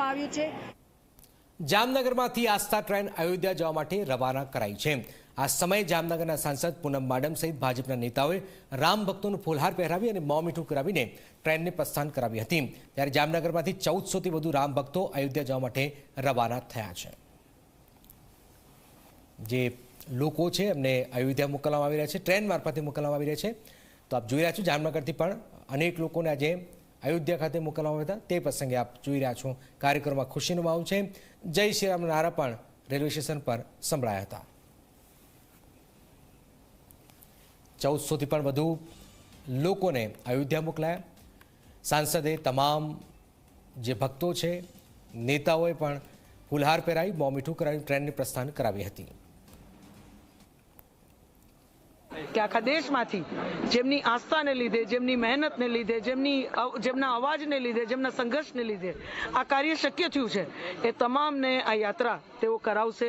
કરવામાં આવ્યું છે. જામનગરમાંથી આસ્થા ટ્રેન અયોધ્યા જવા માટે રવાના કરાઈ છે. આ સમયે જામનગરના સાંસદ પૂનમ માડમ સહિત ભાજપના નેતાઓએ રામ ભક્તોનું ફૂલહાર પહેરાવી અને મોં મીઠું કરાવીને ટ્રેનને પ્રસ્થાન કરાવી હતી. ત્યારે જામનગરમાંથી ચૌદસોથી વધુ રામ ભક્તો અયોધ્યા જવા માટે રવાના થયા છે. જે લોકો છે, એમને અયોધ્યા મોકલવામાં આવી રહ્યા છે, ટ્રેન મારફતે મોકલવામાં આવી રહ્યા છે. તો આપ જોઈ રહ્યા છો, જામનગરથી પણ અનેક લોકોને આજે અયોધ્યા ખાતે મોકલવામાં હતા. તે પ્રસંગે આપ જોઈ રહ્યા છો કાર્યક્રમમાં ખુશીનો માહોલ છે. જય શ્રી નારા પણ રેલવે સ્ટેશન પર સંભળાયા હતા. ચૌદસોથી પણ વધુ લોકોને અયોધ્યા મોકલાયા. સાંસદે તમામ જે ભક્તો છે, નેતાઓએ પણ ફુલહાર પહેરાવી, મોં મીઠું કરાવી, ટ્રેનને પ્રસ્થાન કરાવી હતી. કે આખા દેશમાંથી જેમની આસ્થાને લીધે, જેમની મહેનતને લીધે, જેમની જેમના અવાજને લીધે, જેમના સંઘર્ષને લીધે આ કાર્ય શક્ય થયું છે. એ તમામને આ યાત્રા તેઓ કરાવશે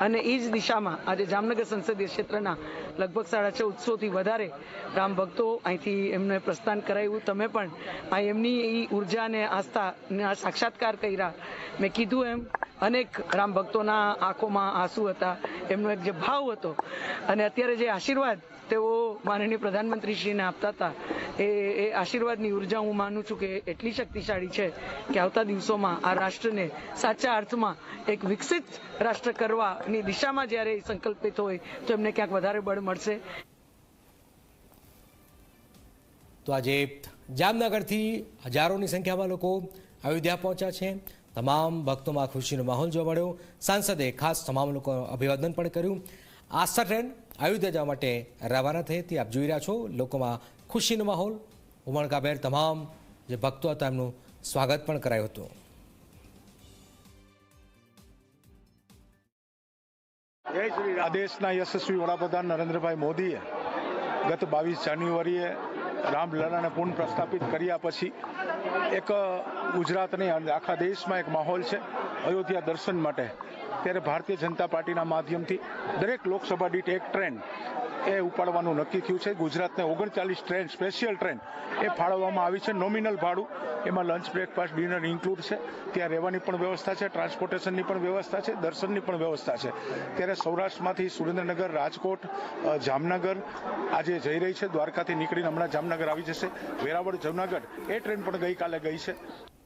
અને એ જ દિશામાં આજે જામનગર સંસદીય ક્ષેત્રના લગભગ સાડા ચૌદસોથી વધારે રામ ભક્તો અહીંથી એમને પ્રસ્થાન કરાવ્યું તમે પણ આ એમની એ ઉર્જાને, આસ્થાને આ સાક્ષાત્કાર કર્યા. મેં કીધું એમ અનેક રામ ભક્તોના આંખોમાં આંસુ હતા, એમનો એક જે ભાવ હતો. અને અત્યારે જે આશીર્વાદ તેઓ માનનીય પ્રધાનમંત્રીશ્રીને આપતા હતા, એ એ આશીર્વાદની ઊર્જા હું માનું છું કે એટલી શક્તિશાળી છે કે આવતા દિવસોમાં આ રાષ્ટ્રને સાચા અર્થમાં એક વિકસિત રાષ્ટ્ર કરવાની દિશામાં જ્યારે સંકલ્પિત હોય, તો એમને ક્યાંક વધારે બળ મળશે. તો આજે જામનગરથી હજારોની સંખ્યામાં લોકો અયોધ્યા પહોંચ્યા છે. તમામ ભક્તોમાં ખુશીનો માહોલ જોવા મળ્યો. સાંસદે ખાસ તમામ લોકો અભિવાદન પણ કર્યું. આસ્થા ટ્રેન અયોધ્યા જવા માટે રવાના થઈ હતી. આપ જોઈ રહ્યા છો લોકોમાં ખુશીનો માહોલ. ઉમળકાભેર તમામ જે ભક્તો હતા એમનું સ્વાગત પણ કરાયું હતું. આ દેશના યશસ્વી વડાપ્રધાન નરેન્દ્રભાઈ મોદીએ ગત બાવીસ જાન્યુઆરીએ રામલલાને પુનઃ પ્રસ્થાપિત કર્યા પછી એક ગુજરાતની આખા દેશમાં એક માહોલ છે અયોધ્યા દર્શન માટે. ત્યારે ભારતીય જનતા પાર્ટીના માધ્યમથી દરેક લોકસભા દીઠ એક ટ્રેન એ ઉપાડવાનું નક્કી થયું છે. ગુજરાતને ઓગણચાલીસ ટ્રેન, સ્પેશિયલ ટ્રેન એ ફાળવવામાં આવી છે. નોમિનલ ભાડું. એમાં લંચ બ્રેકફાસ્ટ ડિનર ઇન્ક્લુડ છે. ત્યાં રહેવાની પણ વ્યવસ્થા છે. ટ્રાન્સપોર્ટેશનની પણ વ્યવસ્થા છે. દર્શનની પણ વ્યવસ્થા છે. ત્યારે સૌરાષ્ટ્રમાંથી સુરેન્દ્રનગર, રાજકોટ જામનગર આજે જઈ રહી છે. દ્વારકાથી નીકળીને હમણાં જામનગર આવી જશે. વેરાવળ, જુનાગઢ એ ટ્રેન પણ ગઈકાલે ગઈ છે.